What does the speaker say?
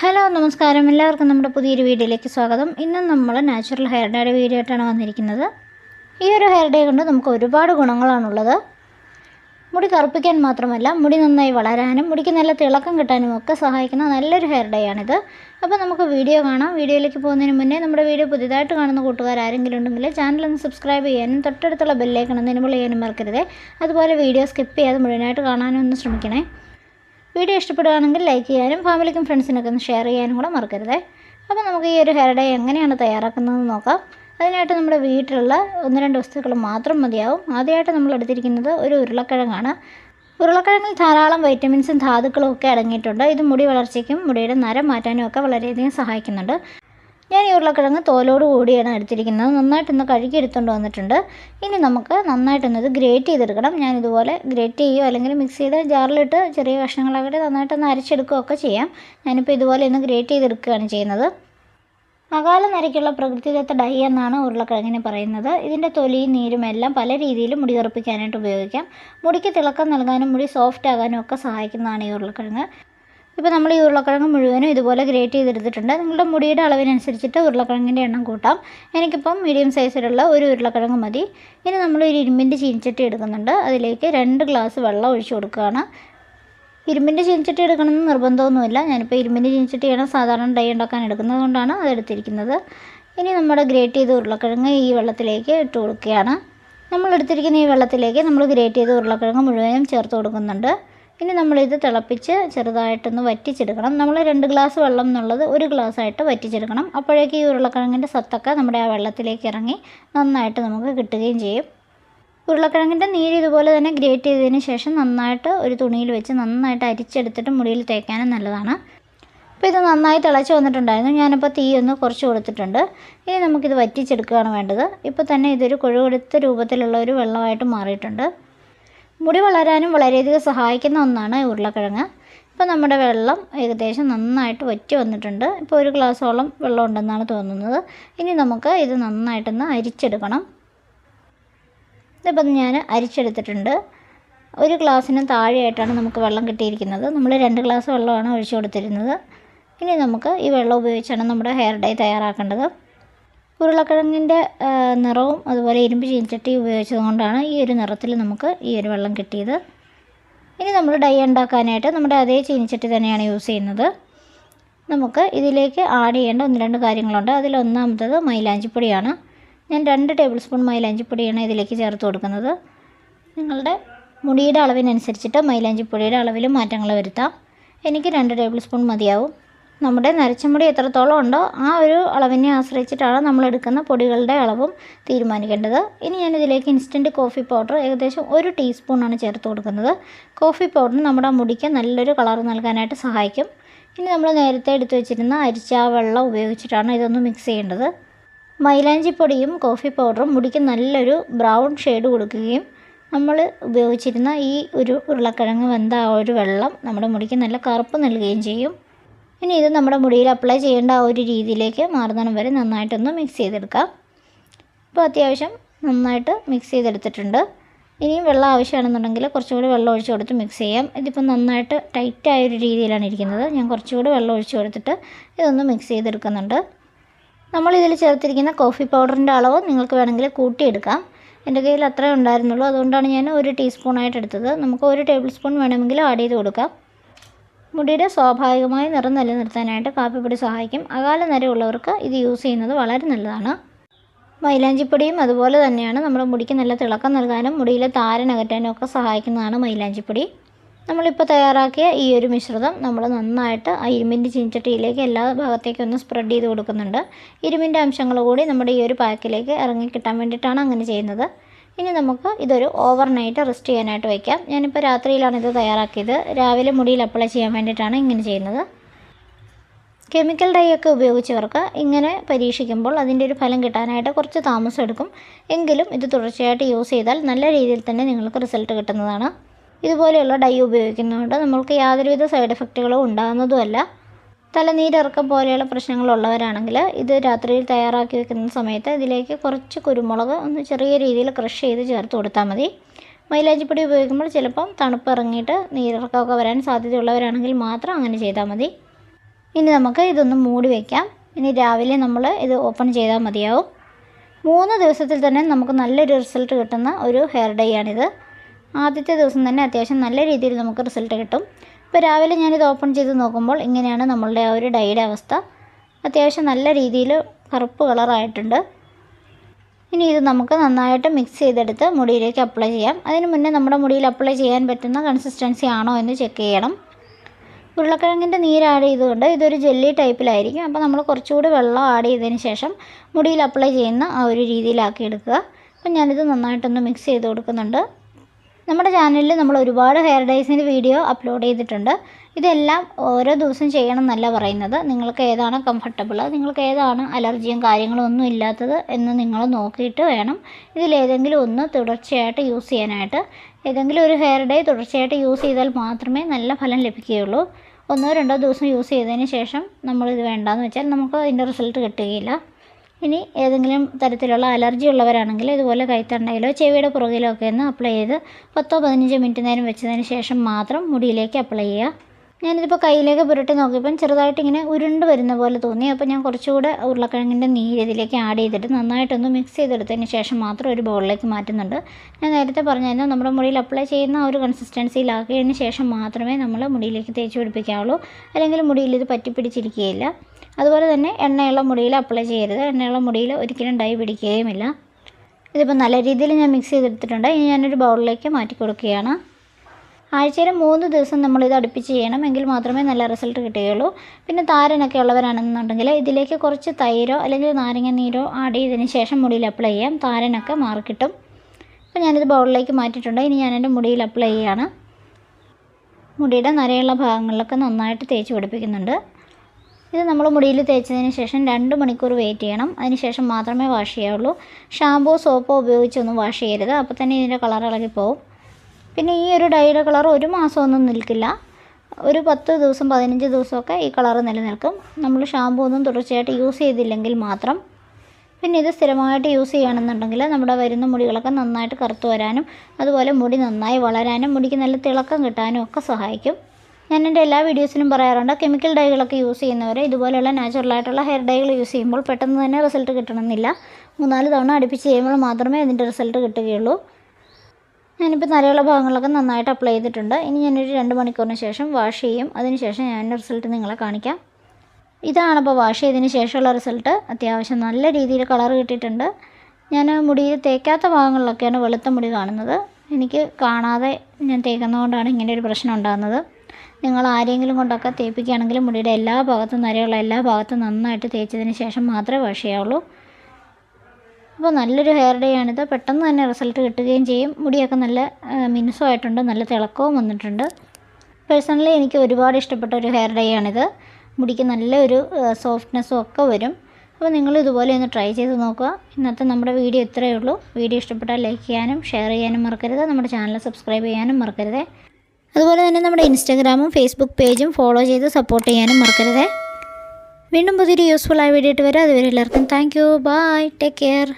Hello നമസ്കാരം. എല്ലാവർക്കും നമ്മുടെ പുതിയൊരു വീഡിയോയിലേക്ക് സ്വാഗതം. ഇന്ന് നമ്മൾ നാച്ചുറൽ ഹെയർ ഡേയുടെ വീഡിയോ ആയിട്ടാണ് വന്നിരിക്കുന്നത്. ഈ ഒരു ഹെയർ ഡേ കൊണ്ട് നമുക്ക് ഒരുപാട് ഗുണങ്ങളാണുള്ളത്. മുടി കറുപ്പിക്കാൻ മാത്രമല്ല മുടി നന്നായി വളരാനും മുടിക്ക് നല്ല തിളക്കം കിട്ടാനും ഒക്കെ സഹായിക്കുന്ന നല്ലൊരു ഹെയർ ഡേ ആണിത്. അപ്പോൾ നമുക്ക് വീഡിയോ കാണാം. വീഡിയോയിലേക്ക് പോകുന്നതിന് മുന്നേ നമ്മുടെ വീഡിയോ പുതിയതായിട്ട് കാണുന്ന കൂട്ടുകാർ ആരെങ്കിലും ഉണ്ടെങ്കിൽ ചാനൽ ഒന്ന് സബ്സ്ക്രൈബ് ചെയ്യാനും തൊട്ടടുത്തുള്ള ബെല്ലേക്കണം എനബിൾ ചെയ്യാനും മറക്കരുത്. അതുപോലെ വീഡിയോ സ്കിപ്പ് ചെയ്യാതെ മുഴുവനായിട്ട് കാണാനും ഒന്ന് ശ്രമിക്കണേ. വീഡിയോ ഇഷ്ടപ്പെടുകയാണെങ്കിൽ ലൈക്ക് ചെയ്യാനും ഫാമിലിക്കും ഫ്രണ്ട്സിനൊക്കെ ഒന്ന് ഷെയർ ചെയ്യാനും കൂടെ മറക്കരുതേ. അപ്പോൾ നമുക്ക് ഈ ഒരു ഹെയർ ഡൈ എങ്ങനെയാണ് തയ്യാറാക്കുന്നതെന്ന് നോക്കാം. അതിനായിട്ട് നമ്മുടെ വീട്ടിലുള്ള ഒന്ന് രണ്ട് വസ്തുക്കൾ മാത്രം മതിയാവും. ആദ്യമായിട്ട് നമ്മൾ എടുത്തിരിക്കുന്നത് ഒരു ഉരുളക്കിഴങ്ങാണ്. ഉരുളക്കിഴങ്ങിൽ ധാരാളം വൈറ്റമിൻസും ധാതുക്കളും ഒക്കെ അടങ്ങിയിട്ടുണ്ട്. ഇത് മുടി വളർച്ചയ്ക്കും മുടിയുടെ നരം മാറ്റാനും ഒക്കെ വളരെയധികം സഹായിക്കുന്നുണ്ട്. ഞാൻ ഈ ഉരുളക്കിഴങ്ങ് തോലോട് കൂടിയാണ് എടുത്തിരിക്കുന്നത്. നന്നായിട്ടൊന്ന് കഴുകിയെടുത്തുകൊണ്ട് വന്നിട്ടുണ്ട്. ഇനി നമുക്ക് നന്നായിട്ടൊന്നത് ഗ്രേറ്റ് ചെയ്തെടുക്കണം. ഞാൻ ഇതുപോലെ ഗ്രേറ്റ് ചെയ്യുകയോ അല്ലെങ്കിൽ മിക്സ് ചെയ്ത് ജാറിലിട്ട് ചെറിയ കഷ്ണങ്ങളാക്കിയിട്ട് നന്നായിട്ടൊന്ന് അരച്ചെടുക്കുകയൊക്കെ ചെയ്യാം. ഞാനിപ്പോൾ ഇതുപോലെ ഒന്ന് ഗ്രേറ്റ് ചെയ്തെടുക്കുകയാണ് ചെയ്യുന്നത്. അകാല നരയ്ക്കുള്ള പ്രകൃതിദത്ത ഡൈ എന്നാണ് ഉരുളക്കിഴങ്ങിന് പറയുന്നത്. ഇതിന്റെ തൊലിയും നീരും എല്ലാം പല രീതിയിലും മുടി കറുപ്പിക്കാനായിട്ട് ഉപയോഗിക്കാം. മുടിക്ക് തിളക്കം നൽകാനും മുടി സോഫ്റ്റ് ആകാനും ഒക്കെ സഹായിക്കുന്നതാണ് ഈ ഉരുളക്കിഴങ്ങ്. ഇപ്പോൾ നമ്മൾ ഈ ഉരുളക്കിഴങ്ങ് മുഴുവനും ഇതുപോലെ ഗ്രേറ്റ് ചെയ്തെടുത്തിട്ടുണ്ട്. നിങ്ങളുടെ മുടിയുടെ അളവിനനുസരിച്ചിട്ട് ഉരുളക്കിഴങ്ങിന്റെ എണ്ണം കൂട്ടാം. എനിക്കിപ്പം മീഡിയം സൈസിലുള്ള ഒരു ഉരുളക്കിഴങ്ങ് മതി. ഇനി നമ്മൾ ഒരു ഇരുമ്പിന്റെ ചീനിച്ചട്ടി എടുക്കുന്നുണ്ട്. അതിലേക്ക് രണ്ട് ഗ്ലാസ് വെള്ളം ഒഴിച്ചു കൊടുക്കുകയാണ്. ഇരുമ്പിന്റെ ചീനിച്ചട്ടി എടുക്കണമെന്ന് നിർബന്ധമൊന്നുമില്ല. ഞാനിപ്പോൾ ഇരുമ്പിന്റെ ചീനിച്ചട്ടിയാണ് സാധാരണ ഡൈ ഉണ്ടാക്കാൻ എടുക്കുന്നത് കൊണ്ടാണ് അതെടുത്തിരിക്കുന്നത് ഇനി നമ്മുടെ ഗ്രേറ്റ് ചെയ്ത ഉരുളക്കിഴങ്ങ് ഈ വെള്ളത്തിലേക്ക് ഇട്ട് കൊടുക്കുകയാണ്. നമ്മൾ എടുത്തിരിക്കുന്ന ഈ വെള്ളത്തിലേക്ക് നമ്മൾ ഗ്രേറ്റ് ചെയ്ത ഉരുളക്കിഴങ്ങ് മുഴുവനും ചേർത്ത് കൊടുക്കുന്നുണ്ട്. ഇനി നമ്മളിത് തിളപ്പിച്ച് ചെറുതായിട്ടൊന്ന് വറ്റിച്ചെടുക്കണം. നമ്മൾ രണ്ട് ഗ്ലാസ് വെള്ളം എന്നുള്ളത് ഒരു ഗ്ലാസ് ആയിട്ട് വറ്റിച്ചെടുക്കണം. അപ്പോഴേക്ക് ഈ ഉരുളക്കിഴങ്ങിന്റെ സത്തൊക്കെ നമ്മുടെ ആ വെള്ളത്തിലേക്ക് ഇറങ്ങി നന്നായിട്ട് നമുക്ക് കിട്ടുകയും ചെയ്യും. ഉരുളക്കിഴങ്ങിന്റെ നീര് ഇതുപോലെ തന്നെ ഗ്രേറ്റ് ചെയ്തതിന് ശേഷം നന്നായിട്ട് ഒരു തുണിയിൽ വെച്ച് നന്നായിട്ട് അരിച്ചെടുത്തിട്ട് മുടിയിൽ തേക്കാനും നല്ലതാണ്. അപ്പോൾ ഇത് നന്നായി തിളച്ച് വന്നിട്ടുണ്ടായിരുന്നു. ഞാനിപ്പോൾ തീ ഒന്ന് കുറച്ച് കൊടുത്തിട്ടുണ്ട്. ഇനി നമുക്കിത് വറ്റിച്ചെടുക്കുകയാണ് വേണ്ടത്. ഇപ്പോൾ തന്നെ ഇതൊരു കൊഴുകൊടുത്ത രൂപത്തിലുള്ള ഒരു വെള്ളമായിട്ട് മാറിയിട്ടുണ്ട്. മുടി വളരാനും വളരെയധികം സഹായിക്കുന്ന ഒന്നാണ് ഉരുളക്കിഴങ്ങ്. ഇപ്പോൾ നമ്മുടെ വെള്ളം ഏകദേശം നന്നായിട്ട് വറ്റി വന്നിട്ടുണ്ട്. ഇപ്പോൾ ഒരു ഗ്ലാസ്സോളം വെള്ളം ഉണ്ടെന്നാണ് തോന്നുന്നത്. ഇനി നമുക്ക് ഇത് നന്നായിട്ടൊന്ന് അരിച്ചെടുക്കണം. ഇതിപ്പം ഞാൻ അരിച്ചെടുത്തിട്ടുണ്ട്. ഒരു ഗ്ലാസ്സിന് താഴെയായിട്ടാണ് നമുക്ക് വെള്ളം കിട്ടിയിരിക്കുന്നത്. നമ്മൾ രണ്ട് ഗ്ലാസ് വെള്ളമാണ് ഒഴിച്ചു കൊടുത്തിരുന്നത്. ഇനി നമുക്ക് ഈ വെള്ളം ഉപയോഗിച്ചാണ് നമ്മുടെ ഹെയർ ഡൈ തയ്യാറാക്കേണ്ടത്. ഉരുളക്കിഴങ്ങിന്റെ നിറവും അതുപോലെ ഇരുമ്പ് ചീനച്ചട്ടി ഉപയോഗിച്ചത് കൊണ്ടാണ് ഈ ഒരു നിറത്തിൽ നമുക്ക് ഈ ഒരു വെള്ളം കിട്ടിയത്. ഇനി നമ്മൾ ഡൈ ഉണ്ടാക്കാനായിട്ട് നമ്മുടെ അതേ ചീനിച്ചട്ടി തന്നെയാണ് യൂസ് ചെയ്യുന്നത്. നമുക്ക് ഇതിലേക്ക് ആഡ് ചെയ്യേണ്ട ഒന്ന് രണ്ട് കാര്യങ്ങളുണ്ട്. അതിലൊന്നാമത്തത് മൈലാഞ്ചിപ്പൊടിയാണ്. ഞാൻ രണ്ട് ടേബിൾ സ്പൂൺ മൈലാഞ്ചിപ്പൊടിയാണ് ഇതിലേക്ക് ചേർത്ത് കൊടുക്കുന്നത്. നിങ്ങളുടെ മുടിയുടെ അളവിനനുസരിച്ചിട്ട് മൈലാഞ്ചിപ്പൊടിയുടെ അളവിൽ മാറ്റങ്ങൾ വരുത്താം. എനിക്ക് രണ്ട് ടേബിൾ സ്പൂൺ മതിയാവും. നമ്മുടെ നരച്ചമുടി എത്രത്തോളം ഉണ്ടോ ആ ഒരു അളവിനെ ആശ്രയിച്ചിട്ടാണ് നമ്മൾ എടുക്കുന്ന പൊടികളുടെ അളവും തീരുമാനിക്കേണ്ടത്. ഇനി ഞാനിതിലേക്ക് ഇൻസ്റ്റന്റ് കോഫി പൗഡർ ഏകദേശം ഒരു ടീസ്പൂണാണ് ചേർത്ത് കൊടുക്കുന്നത്. കോഫി പൗഡർ നമ്മുടെ മുടിക്ക് നല്ലൊരു കളർ നൽകാനായിട്ട് സഹായിക്കും. ഇനി നമ്മൾ നേരത്തെ എടുത്തു വെച്ചിരുന്ന അരിച്ച വെള്ളം ഉപയോഗിച്ചിട്ടാണ് ഇതൊന്ന് മിക്സ് ചെയ്യേണ്ടത്. മൈലാഞ്ചിപ്പൊടിയും കോഫി പൗഡറും മുടിക്ക് നല്ലൊരു ബ്രൗൺ ഷെയ്ഡ് കൊടുക്കുകയും നമ്മൾ ഉപയോഗിച്ചിരുന്ന ഈ ഒരു ഉരുളക്കിഴങ്ങ് വെന്ത ആ ഒരു വെള്ളം നമ്മുടെ മുടിക്ക് നല്ല കറുപ്പ് നൽകുകയും ചെയ്യും. ഇനി ഇത് നമ്മുടെ മുടിയിൽ അപ്ലൈ ചെയ്യേണ്ട ആ ഒരു രീതിയിലേക്ക് മാറുന്നിടം വരെ നന്നായിട്ടൊന്ന് മിക്സ് ചെയ്തെടുക്കാം. അപ്പോൾ അത്യാവശ്യം നന്നായിട്ട് മിക്സ് ചെയ്തെടുത്തിട്ടുണ്ട്. ഇനിയും വെള്ളം ആവശ്യമാണെന്നുണ്ടെങ്കിൽ കുറച്ചുകൂടി വെള്ളം ഒഴിച്ച് കൊടുത്ത് മിക്സ് ചെയ്യാം. ഇതിപ്പോൾ നന്നായിട്ട് ടൈറ്റായ ഒരു രീതിയിലാണ് ഇരിക്കുന്നത്. ഞാൻ കുറച്ചുകൂടി വെള്ളം ഒഴിച്ച് കൊടുത്തിട്ട് ഇതൊന്ന് മിക്സ് ചെയ്തെടുക്കുന്നുണ്ട്. നമ്മൾ ചേർത്തിരിക്കുന്ന കോഫി പൗഡറിന്റെ അളവ് നിങ്ങൾക്ക് വേണമെങ്കിൽ കൂട്ടിയെടുക്കാം. എന്റെ കയ്യിൽ അത്രേ ഉണ്ടായിരുന്നുള്ളൂ. അതുകൊണ്ടാണ് ഞാൻ ഒരു ടീസ്പൂണായിട്ട് എടുത്തത്. നമുക്ക് ഒരു ടേബിൾ സ്പൂൺ വേണമെങ്കിൽ ആഡ് ചെയ്ത് കൊടുക്കാം. മുടിയുടെ സ്വാഭാവികമായ നിറം നിലനിർത്താനായിട്ട് കാപ്പിപ്പൊടി സഹായിക്കും. അകാല നരയുള്ളവർക്ക് ഇത് യൂസ് ചെയ്യുന്നത് വളരെ നല്ലതാണ്. മൈലാഞ്ചിപ്പൊടിയും അതുപോലെ തന്നെയാണ് നമ്മുടെ മുടിക്ക് നല്ല തിളക്കം നൽകാനും മുടിയിലെ താരൻ അകറ്റാനും ഒക്കെ സഹായിക്കുന്നതാണ് മൈലാഞ്ചിപ്പൊടി. നമ്മളിപ്പോൾ തയ്യാറാക്കിയ ഈ ഒരു മിശ്രിതം നമ്മൾ നന്നായിട്ട് ആ ഇരുമ്പിന്റെ ചിഞ്ചട്ടിയിലേക്ക് എല്ലാ ഭാഗത്തേക്കും ഒന്ന് സ്പ്രെഡ് ചെയ്ത് കൊടുക്കുന്നുണ്ട്. ഇരുമ്പിന്റെ അംശങ്ങൾ കൂടി നമ്മുടെ ഈ ഒരു പാക്കിലേക്ക് ഇറങ്ങി കിട്ടാൻ വേണ്ടിയിട്ടാണ് അങ്ങനെ ചെയ്യുന്നത്. ഇനി നമുക്ക് ഇതൊരു ഓവർ നൈറ്റ് റെസ്റ്റ് ചെയ്യാനായിട്ട് വയ്ക്കാം ഞാനിപ്പോൾ രാത്രിയിലാണ് ഇത് തയ്യാറാക്കിയത്. രാവിലെ മുടിയിൽ അപ്ലൈ ചെയ്യാൻ വേണ്ടിയിട്ടാണ് ഇങ്ങനെ ചെയ്യുന്നത്. കെമിക്കൽ ഡൈ ഒക്കെ ഉപയോഗിച്ചവർക്ക് ഇങ്ങനെ പരീക്ഷിക്കുമ്പോൾ അതിന്റെ ഒരു ഫലം കിട്ടാനായിട്ട് കുറച്ച് താമസം എടുക്കും. എങ്കിലും ഇത് തുടർച്ചയായിട്ട് യൂസ് ചെയ്താൽ നല്ല രീതിയിൽ തന്നെ നിങ്ങൾക്ക് റിസൾട്ട് കിട്ടുന്നതാണ്. ഇതുപോലെയുള്ള ഡൈ ഉപയോഗിക്കുന്നതുകൊണ്ട് നമ്മൾക്ക് യാതൊരുവിധ സൈഡ് എഫക്റ്റുകളും ഉണ്ടാകുന്നതുമല്ല. തലനീരിറക്കം പോലെയുള്ള പ്രശ്നങ്ങളുള്ളവരാണെങ്കിൽ ഇത് രാത്രിയിൽ തയ്യാറാക്കി വെക്കുന്ന സമയത്ത് ഇതിലേക്ക് കുറച്ച് കുരുമുളക് ഒന്ന് ചെറിയ രീതിയിൽ ക്രഷ് ചെയ്ത് ചേർത്ത് കൊടുത്താൽ മതി. മൈലാഞ്ചിപ്പൊടി ഉപയോഗിക്കുമ്പോൾ ചിലപ്പം തണുപ്പ് ഇറങ്ങിയിട്ട് നീരിറക്കമൊക്കെ വരാൻ സാധ്യതയുള്ളവരാണെങ്കിൽ മാത്രം അങ്ങനെ ചെയ്താൽ മതി. ഇനി നമുക്ക് ഇതൊന്ന് മൂടി വയ്ക്കാം ഇനി രാവിലെ നമ്മൾ ഇത് ഓപ്പൺ ചെയ്താൽ മതിയാവും. മൂന്ന് ദിവസത്തിൽ തന്നെ നമുക്ക് നല്ലൊരു റിസൾട്ട് കിട്ടുന്ന ഒരു ഹെയർ ഡൈ ആണിത് ആദ്യത്തെ ദിവസം തന്നെ അത്യാവശ്യം നല്ല രീതിയിൽ നമുക്ക് റിസൾട്ട് കിട്ടും. ഇപ്പോൾ രാവിലെ ഞാനിത് ഓപ്പൺ ചെയ്ത് നോക്കുമ്പോൾ ഇങ്ങനെയാണ് നമ്മളുടെ ആ ഒരു ഡൈയുടെ അവസ്ഥ. അത്യാവശ്യം നല്ല രീതിയിൽ കറുപ്പ് കളറായിട്ടുണ്ട്. ഇനി ഇത് നമുക്ക് നന്നായിട്ട് മിക്സ് ചെയ്തെടുത്ത് മുടിയിലേക്ക് അപ്ലൈ ചെയ്യാം. അതിന് മുന്നേ നമ്മുടെ മുടിയിൽ അപ്ലൈ ചെയ്യാൻ പറ്റുന്ന കൺസിസ്റ്റൻസി ആണോ എന്ന് ചെക്ക് ചെയ്യണം. ഉരുളക്കിഴങ്ങിന്റെ നീര് ആഡ് ചെയ്തുകൊണ്ട് ഇതൊരു ജെല്ലി ടൈപ്പിലായിരിക്കും അപ്പോൾ നമ്മൾ കുറച്ചുകൂടി വെള്ളം ആഡ് ചെയ്തതിന് ശേഷം മുടിയിൽ അപ്ലൈ ചെയ്യുന്ന ആ ഒരു രീതിയിലാക്കി എടുക്കുക. അപ്പം ഞാനിത് നന്നായിട്ടൊന്ന് മിക്സ് ചെയ്ത് കൊടുക്കുന്നുണ്ട്. നമ്മുടെ ചാനലിൽ നമ്മൾ ഒരുപാട് ഹെയർ ഡൈസിന്റെ വീഡിയോ അപ്ലോഡ് ചെയ്തിട്ടുണ്ട്. ഇതെല്ലാം ഓരോ ദിവസം ചെയ്യണം എന്നല്ല പറയുന്നത്. നിങ്ങൾക്ക് ഏതാണ് കംഫർട്ടബിൾ നിങ്ങൾക്ക് ഏതാണ് അലർജിയും കാര്യങ്ങളും ഒന്നും ഇല്ലാത്തത് എന്ന് നിങ്ങൾ നോക്കിയിട്ട് വേണം. ഇതിലേതെങ്കിലും ഒന്ന് തുടർച്ചയായിട്ട് യൂസ് ചെയ്യാനായിട്ട്. ഏതെങ്കിലും ഒരു ഹെയർ ഡൈ തുടർച്ചയായിട്ട് യൂസ് ചെയ്താൽ മാത്രമേ നല്ല ഫലം ലഭിക്കുകയുള്ളൂ. ഒന്നോ രണ്ടോ ദിവസം യൂസ് ചെയ്തതിന് ശേഷം നമ്മളിത് വേണ്ടാന്ന് വെച്ചാൽ നമുക്ക് അതിന്റെ റിസൾട്ട് കിട്ടുകയില്ല. ഇനി ഏതെങ്കിലും തരത്തിലുള്ള അലർജി ഉള്ളവരാണെങ്കിൽ ഇതുപോലെ കൈത്തണ്ടയിലോ ചെവിയുടെ പുറകിലോ ഒക്കെ ഒന്ന് അപ്ലൈ ചെയ്ത് പത്തോ പതിനഞ്ചോ മിനിറ്റ് നേരം വെച്ചതിന് ശേഷം മാത്രം മുടിയിലേക്ക് അപ്ലൈ ചെയ്യുക. ഞാനിതിപ്പോൾ കയ്യിലേക്ക് പുരട്ടി നോക്കിയപ്പം ചെറുതായിട്ട് ഇങ്ങനെ ഉരുണ്ട് വരുന്ന പോലെ തോന്നി. അപ്പോൾ ഞാൻ കുറച്ചുകൂടെ ഉരുളക്കിഴങ്ങിന്റെ നീര് ഇതിലേക്ക് ആഡ് ചെയ്തിട്ട് നന്നായിട്ടൊന്ന് മിക്സ് ചെയ്തെടുത്തതിന് ശേഷം മാത്രം ഒരു ബൗളിലേക്ക് മാറ്റുന്നുണ്ട്. ഞാൻ നേരത്തെ പറഞ്ഞായിരുന്നു നമ്മുടെ മുടിയിൽ അപ്ലൈ ചെയ്യുന്ന ആ ഒരു കൺസിസ്റ്റൻസിയിലാക്കിയതിന് ശേഷം മാത്രമേ നമ്മൾ മുടിയിലേക്ക് തേച്ച് പിടിപ്പിക്കാവുള്ളൂ. അല്ലെങ്കിൽ മുടിയിൽ ഇത് പറ്റിപ്പിടിച്ചിരിക്കുകയില്ല. അതുപോലെ തന്നെ എണ്ണയുള്ള മുടിയിൽ അപ്ലൈ ചെയ്യരുത്. എണ്ണയുള്ള മുടിയിൽ ഒരിക്കലും ഡൈ പിടിക്കുകയുമില്ല. ഇതിപ്പോൾ നല്ല രീതിയിൽ ഞാൻ മിക്സ് ചെയ്തെടുത്തിട്ടുണ്ട്. ഇനി ഞാനൊരു ബൗളിലേക്ക് മാറ്റി കൊടുക്കുകയാണ്. ആഴ്ചയിൽ മൂന്ന് ദിവസം നമ്മളിത് അടുപ്പിച്ച് ചെയ്യണം. എങ്കിൽ മാത്രമേ നല്ല റിസൾട്ട് കിട്ടുകയുള്ളൂ. പിന്നെ താരനൊക്കെ ഉള്ളവരാണെന്നുണ്ടെങ്കിൽ ഇതിലേക്ക് കുറച്ച് തൈരോ അല്ലെങ്കിൽ നാരങ്ങ നീരോ ആഡ് ചെയ്തതിന് ശേഷം മുടിയിൽ അപ്ലൈ ചെയ്യാം. താരനൊക്കെ മാറിക്കിട്ടും അപ്പോൾ ഞാനിത് ബൗളിലേക്ക് മാറ്റിയിട്ടുണ്ട്. ഇനി ഞാൻ മുടിയിൽ അപ്ലൈ ചെയ്യുകയാണ് മുടിയുടെ നരയുള്ള ഭാഗങ്ങളിലൊക്കെ നന്നായിട്ട് തേച്ച് പിടിപ്പിക്കുന്നുണ്ട്. ഇത് നമ്മൾ മുടിയിൽ തേച്ചതിന് ശേഷം രണ്ട് മണിക്കൂർ വെയിറ്റ് ചെയ്യണം. അതിനുശേഷം മാത്രമേ വാഷ് ചെയ്യാവുള്ളൂ. ഷാമ്പൂ സോപ്പോ ഉപയോഗിച്ചൊന്നും വാഷ് ചെയ്യരുത്. അപ്പോൾ തന്നെ ഇതിന്റെ കളർ ഇളകി പോകും പിന്നെ ഈ ഒരു ഡൈയുടെ കളർ ഒരു മാസമൊന്നും നിൽക്കില്ല. ഒരു പത്ത് ദിവസം പതിനഞ്ച് ദിവസമൊക്കെ ഈ കളർ നിലനിൽക്കും. നമ്മൾ ഷാമ്പൂ ഒന്നും തുടർച്ചയായിട്ട് യൂസ് ചെയ്തില്ലെങ്കിൽ മാത്രം. പിന്നെ ഇത് സ്ഥിരമായിട്ട് യൂസ് ചെയ്യുകയാണെന്നുണ്ടെങ്കിൽ നമ്മുടെ വരുന്ന മുടികളൊക്കെ നന്നായിട്ട് കറുത്തു വരാനും അതുപോലെ മുടി നന്നായി വളരാനും മുടിക്ക് നല്ല തിളക്കം കിട്ടാനും ഒക്കെ സഹായിക്കും. ഞാൻ എന്റെ എല്ലാ വീഡിയോസിലും പറയാറുണ്ട് കെമിക്കൽ ഡൈകളൊക്കെ യൂസ് ചെയ്യുന്നവർ ഇതുപോലെയുള്ള നാച്ചുറലായിട്ടുള്ള ഹെയർ ഡൈകൾ യൂസ് ചെയ്യുമ്പോൾ പെട്ടെന്ന് തന്നെ റിസൾട്ട് കിട്ടണമെന്നില്ല. മൂന്നാൽ തവണ അടുപ്പിച്ച് ചെയ്യുമ്പോൾ മാത്രമേ അതിന്റെ റിസൾട്ട് കിട്ടുകയുള്ളൂ. ഞാനിപ്പോൾ നരയുള്ള ഭാഗങ്ങളൊക്കെ നന്നായിട്ട് അപ്ലൈ ചെയ്തിട്ടുണ്ട്. ഇനി ഞാനൊരു രണ്ട് മണിക്കൂറിന് ശേഷം വാഷ് ചെയ്യും. അതിനുശേഷം ഞാൻ റിസൾട്ട് നിങ്ങളെ കാണിക്കാം. ഇതാണ് ഇപ്പോൾ വാഷ് ചെയ്തതിന് ശേഷമുള്ള റിസൾട്ട് അത്യാവശ്യം നല്ല രീതിയിൽ കളർ കിട്ടിയിട്ടുണ്ട്. ഞാൻ മുടിയിൽ തേക്കാത്ത ഭാഗങ്ങളിലൊക്കെയാണ് വെളുത്ത മുടി കാണുന്നത്. എനിക്ക് കാണാതെ ഞാൻ തേക്കുന്നതുകൊണ്ടാണ് ഇങ്ങനെ ഒരു പ്രശ്നം ഉണ്ടാകുന്നത്. നിങ്ങൾ ആരെങ്കിലും കൊണ്ടൊക്കെ തേപ്പിക്കുകയാണെങ്കിൽ മുടിയുടെ എല്ലാ ഭാഗത്തും നരയുള്ള എല്ലാ ഭാഗത്തും നന്നായിട്ട് തേച്ചതിന് ശേഷം മാത്രമേ വാഷ് ചെയ്യാവുള്ളൂ. അപ്പോൾ നല്ലൊരു ഹെയർ ഡേ ആണിത്. പെട്ടെന്ന് തന്നെ റിസൾട്ട് കിട്ടുകയും ചെയ്യും. മുടിയൊക്കെ നല്ല മിനുസമായിട്ടുണ്ട്. നല്ല തിളക്കവും വന്നിട്ടുണ്ട്. പേഴ്സണലി എനിക്ക് ഒരുപാട് ഇഷ്ടപ്പെട്ട ഒരു ഹെയർ ഡേ ആണിത്. മുടിക്ക് നല്ലൊരു സോഫ്റ്റ്നെസ്സും ഒക്കെ വരും. അപ്പോൾ നിങ്ങൾ ഇതുപോലെ ഒന്ന് ട്രൈ ചെയ്ത് നോക്കുക. ഇന്നത്തെ നമ്മുടെ വീഡിയോ ഇത്രയേ ഉള്ളൂ. വീഡിയോ ഇഷ്ടപ്പെട്ടാൽ ലൈക്ക് ചെയ്യാനും ഷെയർ ചെയ്യാനും മറക്കരുത്. നമ്മുടെ ചാനൽ സബ്സ്ക്രൈബ് ചെയ്യാനും മറക്കരുത്. അതുപോലെ തന്നെ നമ്മുടെ ഇൻസ്റ്റാഗ്രാമും ഫേസ്ബുക്ക് പേജും ഫോളോ ചെയ്ത് സപ്പോർട്ട് ചെയ്യാനും മറക്കരുത്. വീണ്ടും പുതിയൊരു യൂസ്ഫുൾ ആയ വീഡിയോ ആയിട്ട് വരാം. അതുവരെ എല്ലാവർക്കും thank you bye take care